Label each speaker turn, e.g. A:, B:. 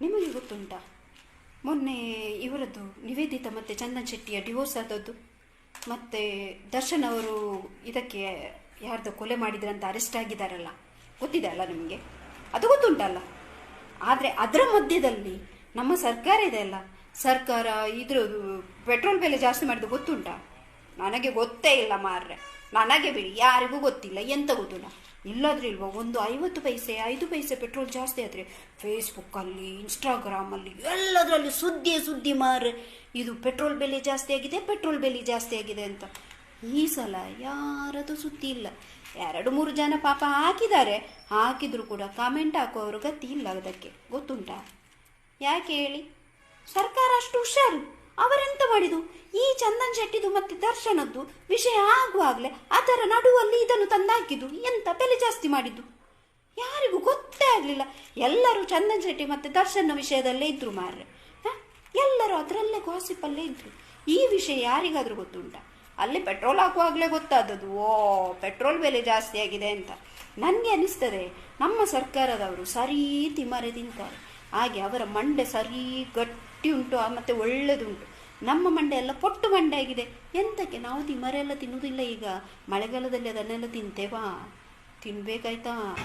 A: ನಿಮಗೆ ಗೊತ್ತುಂಟ? ಮೊನ್ನೆ ಇವರದ್ದು ನಿವೇದಿತ ಮತ್ತು ಚಂದನ್ ಶೆಟ್ಟಿಯ ಡಿವೋರ್ಸ್ ಆದದ್ದು. ಮತ್ತು ದರ್ಶನ್ ಅವರು ಇದಕ್ಕೆ ಯಾರ್ದು ಕೊಲೆ ಮಾಡಿದ್ರಂತ ಅರೆಸ್ಟ್ ಆಗಿದ್ದಾರಲ್ಲ. ಗೊತ್ತಿದೆ ಅಲ್ಲ ನಿಮಗೆ? ಅದು ಗೊತ್ತುಂಟಲ್ಲ ಆದರೆ ಅದರ ಮಧ್ಯದಲ್ಲಿ ನಮ್ಮ ಸರ್ಕಾರ ಇದೆ ಅಲ್ಲ. ಸರ್ಕಾರ ಇದ್ರ ಪೆಟ್ರೋಲ್ ಬೆಲೆ ಜಾಸ್ತಿ ಮಾಡಿದ್ದು ಗೊತ್ತುಂಟಾ? ನನಗೆ ಗೊತ್ತೇ ಇಲ್ಲ ಮಾರ್ರೆ. ನನಗೆ ಬಿಡಿ ಯಾರಿಗೂ ಗೊತ್ತಿಲ್ಲ. ಎಂತ ಗೊತ್ತಿಲ್ಲ ಇಲ್ಲಾದ್ರೆ ಇಲ್ವಾ, ಒಂದು ಐವತ್ತು ಪೈಸೆ, ಐದು ಪೈಸೆ ಪೆಟ್ರೋಲ್ ಜಾಸ್ತಿ ಆದರೆ ಫೇಸ್ಬುಕ್ಕಲ್ಲಿ ಇನ್ಸ್ಟಾಗ್ರಾಮಲ್ಲಿ ಎಲ್ಲದರಲ್ಲಿ ಸುದ್ದಿ ಸುದ್ದಿ ಮಾರ್ರೆ, ಇದು ಪೆಟ್ರೋಲ್ ಬೆಲೆ ಜಾಸ್ತಿ ಆಗಿದೆ, ಪೆಟ್ರೋಲ್ ಬೆಲೆ ಜಾಸ್ತಿ ಆಗಿದೆ ಅಂತ. ಈ ಸಲ ಯಾರದು ಸುದ್ದಿ ಇಲ್ಲ. ಎರಡು, ಮೂರು ಜನ ಪಾಪ ಹಾಕಿದ್ದಾರೆ. ಹಾಕಿದ್ರು ಕೂಡ ಕಾಮೆಂಟ್ ಹಾಕುವವರು ಗತಿ ಇಲ್ಲ ಅದಕ್ಕೆ. ಗೊತ್ತುಂಟಾ? ಯಾಕೆ ಹೇಳಿ? ಸರ್ಕಾರ ಅಷ್ಟು ಹುಷಾರು. ಅವರೆಂತ ಮಾಡಿದು ಚಂದನ್ ಶೆಟ್ಟಿದು ಮತ್ತೆ ದರ್ಶನದ್ದು ವಿಷಯ ಆಗುವಾಗಲೇ ಅದರ ನಡುವಲ್ಲಿ ಇದನ್ನು ತಂದಾಕಿದ್ದು. ಎಂತ ಬೆಲೆ ಜಾಸ್ತಿ ಮಾಡಿದ್ದು? ಯಾರಿಗೂ ಗೊತ್ತೇ ಆಗಲಿಲ್ಲ. ಎಲ್ಲರೂ ಚಂದನ್ ಶೆಟ್ಟಿ ಮತ್ತೆ ದರ್ಶನ ವಿಷಯದಲ್ಲೇ ಇದ್ರು ಮಾರ್ರೆ? ಎಲ್ಲರೂ ಅದರಲ್ಲೇ ಗಾಸಿಪಲ್ಲೇ ಇದ್ರು. ಈ ವಿಷಯ ಯಾರಿಗಾದ್ರೂ ಗೊತ್ತುಂಟಾ? ಅಲ್ಲಿ ಪೆಟ್ರೋಲ್ ಹಾಕುವಾಗಲೇ ಗೊತ್ತಾದದ್ದು. ಓ ಪೆಟ್ರೋಲ್ ಬೆಲೆ ಜಾಸ್ತಿ ಆಗಿದೆ ಅಂತ. ನನಗೆ ಅನಿಸ್ತದೆ ನಮ್ಮ ಸರ್ಕಾರದವರು ಸರಿ ತಿಮರೆ ತಿಂತಾರೆ. ಹಾಗೆ ಅವರ ಮಂಡೆ ಸರಿ ಗಟ್ಟಿ ಉಂಟು ಮತ್ತೆ ಒಳ್ಳೆದುಂಟು. ನಮ್ಮ ಮಂಡೆ ಎಲ್ಲ ಪೊಟ್ಟು ಮಂಡೆ ಆಗಿದೆ. ಎಂತಕ್ಕೆ? ನಾವು ತಿ ಎಲ್ಲ ತಿನ್ನುವುದಿಲ್ಲ ಈಗ. ಮಳೆಗಾಲದಲ್ಲಿ ಅದನ್ನೆಲ್ಲ ತಿಂತೇವಾ? ತಿನ್ಬೇಕಾಯ್ತಾ?